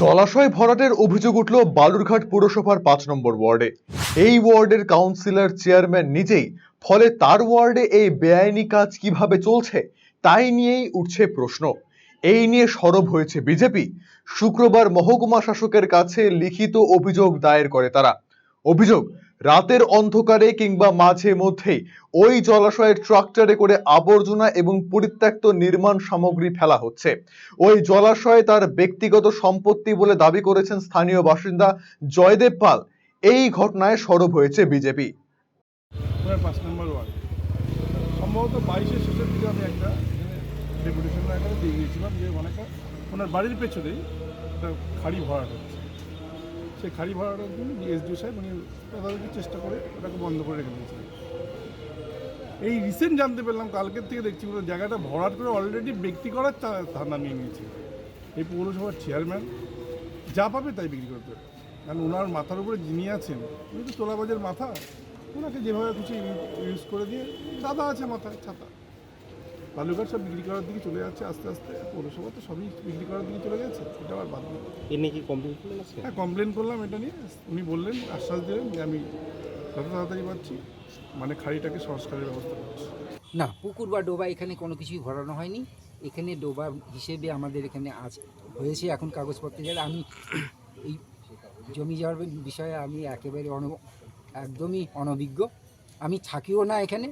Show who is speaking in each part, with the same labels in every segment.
Speaker 1: জলাশয় ভরাটের অভিযোগ উঠল বালুরঘাট পুরসভার পাঁচ নম্বর ওয়ার্ডে। এই ওয়ার্ডের কাউন্সিলর চেয়ারম্যান নিজেই, ফলে তার ওয়ার্ডে এই বেআইনি কাজ কীভাবে চলছে, তাই নিয়েই উঠছে প্রশ্ন। এই নিয়ে সরব হয়েছে বিজেপি। শুক্রবার মহকুমা শাসকের কাছে লিখিত অভিযোগ দায়ের করে তারা। অভিযোগ রাতের অন্ধকারে কিংবা মাঝে মধ্যেই ওই জলাশয়ের ট্রাক্টরে করে আবর্জনা এবং পরিত্যক্ত নির্মাণ সামগ্রী ফেলা হচ্ছে। ওই জলাশয়ে তার ব্যক্তিগত সম্পত্তি বলে দাবি করেছেন স্থানীয় বাসিন্দা জয়দেব পাল। এই ঘটনায় সরব হয়েছে বিজেপি।
Speaker 2: সম্ভবত বাইশের শেষের দিকে আমি একটা ডেপুটেশন দিয়ে গিয়েছিলাম যে অনেকটা ওনার বাড়ির পেছনেই একটা খাড়ি ভরাট হচ্ছে। সেই খালি ভাড়াটার জন্য এসডিও সাহেব উনি তদারকি চেষ্টা করে ওটাকে বন্ধ করে রেখে দিয়েছিলেন। এই রিসেন্ট জানতে পারলাম কালকের থেকে দেখছি পুরো জায়গাটা ভরাট করে অলরেডি ব্যক্তি করার ধান্দা নিয়ে নিয়েছে। এই পৌরসভার চেয়ারম্যান যা পাবে তাই বিক্রি করতে কারণ ওনার মাথার উপরে যিনি আছেন, উনি তো তোলাবাজের মাথা, ওনাকে যেভাবে কিছু ইউজ করে দিয়ে দাদা আছে মাথায়, ছাতা। বালুঘাট সব বিক্রি করার দিকে চলে যাচ্ছে আস্তে আস্তে। পৌরসভা তো সবই বিক্রি করার দিকে চলে যাচ্ছে এটা আবার বাদ।
Speaker 3: এ নিয়ে কি কমপ্লেন করলেন
Speaker 2: হ্যাঁ কমপ্লেন করলাম এটা নিয়ে। উনি বললেন আশ্বাস দিলেন যে আমি যত তাড়াতাড়ি পাচ্ছি মানে খাড়িটাকে সংস্কারের ব্যবস্থা করছি।
Speaker 4: না পুকুর বা ডোবা এখানে কোনো কিছুই ভরানো হয়নি। এখানে ডোবা হিসেবে আমাদের এখানে আজ হয়েছে এখন কাগজপত্রে যারা আমি এই জমি যাওয়ার বিষয়ে আমি একেবারে অন একদমই অনভিজ্ঞ। আমি থাকিও না এখানে।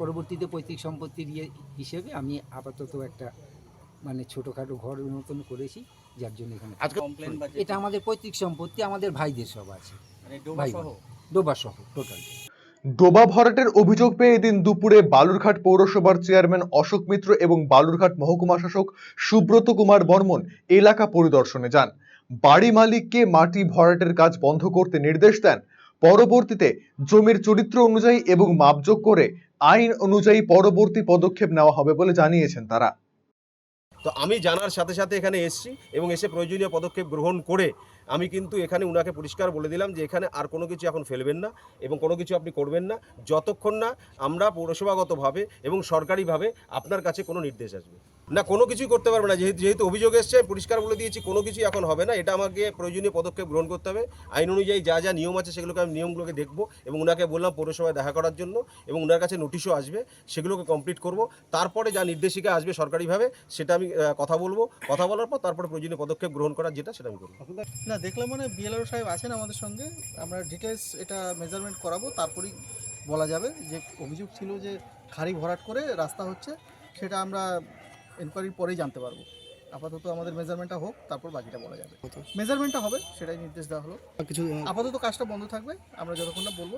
Speaker 4: পরবর্তীতে পৈতৃক সম্পত্তির ইয়ে হিসেবে আমি আপাতত একটা মানে ছোটোখাটো ঘরের মতন করেছি যার জন্য এখানে এটা আমাদের পৈতৃক সম্পত্তি আমাদের ভাইদের সব আছে।
Speaker 3: মানে ডোবা
Speaker 4: ভাই ডোবা সহ টোটাল।
Speaker 1: ডোবা ভরাটের অভিযোগ পেয়ে এদিন দুপুরে বালুরঘাট পৌরসভার চেয়ারম্যান অশোক মিত্র এবং বালুরঘাট মহকুমা শাসক সুব্রত কুমার বর্মন এলাকা পরিদর্শনে যান। বাড়ি মালিককে মাটি ভরাটের কাজ বন্ধ করতে নির্দেশ দেন। পরবর্তীতে জমির চরিত্র অনুযায়ী এবং মাপযোগ করে আইন অনুযায়ী পরবর্তী পদক্ষেপ নেওয়া হবে বলে জানিয়েছেন তারা।
Speaker 5: তো আমি জানার সাথে সাথে এখানে এসছি এবং এসে প্রয়োজনীয় পদক্ষেপ গ্রহণ করে আমি কিন্তু এখানে উনাকে পরিষ্কার বলে দিলাম যে এখানে আর কোনো কিছু এখন ফেলবেন না এবং কোনো কিছু আপনি করবেন না। যতক্ষণ না আমরা পৌরসভাগতভাবে এবং সরকারিভাবে আপনার কাছে কোনো নির্দেশ আসবে। না, কোনো কিছুই করতে পারবে না। যেহেতু যেহেতু অভিযোগ এসছে পরিষ্কার বলে দিয়েছি, কোনো কিছুই এখন হবে না। এটা আমাকে প্রয়োজনীয় পদক্ষেপ গ্রহণ করতে হবে। আইন অনুযায়ী যা যা নিয়ম আছে, সেগুলোকে আমি নিয়মগুলোকে দেখব এবং ওনাকে বললাম পৌরসভায় দেখা করার জন্য এবং ওনার কাছে নোটিশও আসবে। সেগুলোকে কমপ্লিট করব। তারপরে যা নির্দেশিকা আসবে সরকারিভাবে, সেটা আমি কথা বলব। কথা বলার পর তারপরে প্রয়োজনীয় পদক্ষেপ গ্রহণ করার যেটা, সেটা আমি করব।
Speaker 6: না, দেখলাম মানে বিএলআর সাহেব আছেন আমাদের সঙ্গে। আমরা ডিটেলস এটা মেজারমেন্ট করাবো, তারপরেই বলা যাবে যে অভিযোগ ছিল যে খাড়ি ভরাট করে রাস্তা হচ্ছে। সেটা আমরা এনকোয়ারির পরেই জানতে পারব। আপাতত আমাদের মেজারমেন্টটা হোক তারপর বাকিটা বলা যাবে। মেজারমেন্টটা হবে সেটাই নির্দেশ দেওয়া হলো।
Speaker 3: কিছু
Speaker 6: আপাতত কাজটা বন্ধ থাকবে আমরা যতক্ষণ না বলব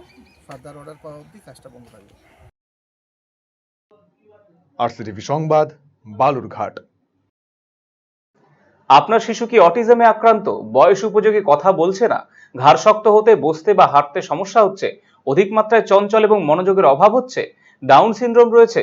Speaker 6: ফার্দার অর্ডার পাওয়া অবধি কাজটা বন্ধ থাকবে।
Speaker 1: আরসিটিভি সংবাদ বালুরঘাট।
Speaker 7: আপনার শিশু কি অটিজমে আক্রান্ত? বয়স উপযোগী কথা বলছে না? ঘাড় শক্ত হতে বসতে বা হাঁটতে সমস্যা হচ্ছে? অধিক মাত্রায় চঞ্চল এবং মনোযোগের অভাব হচ্ছে? ডাউন সিনড্রোম রয়েছে?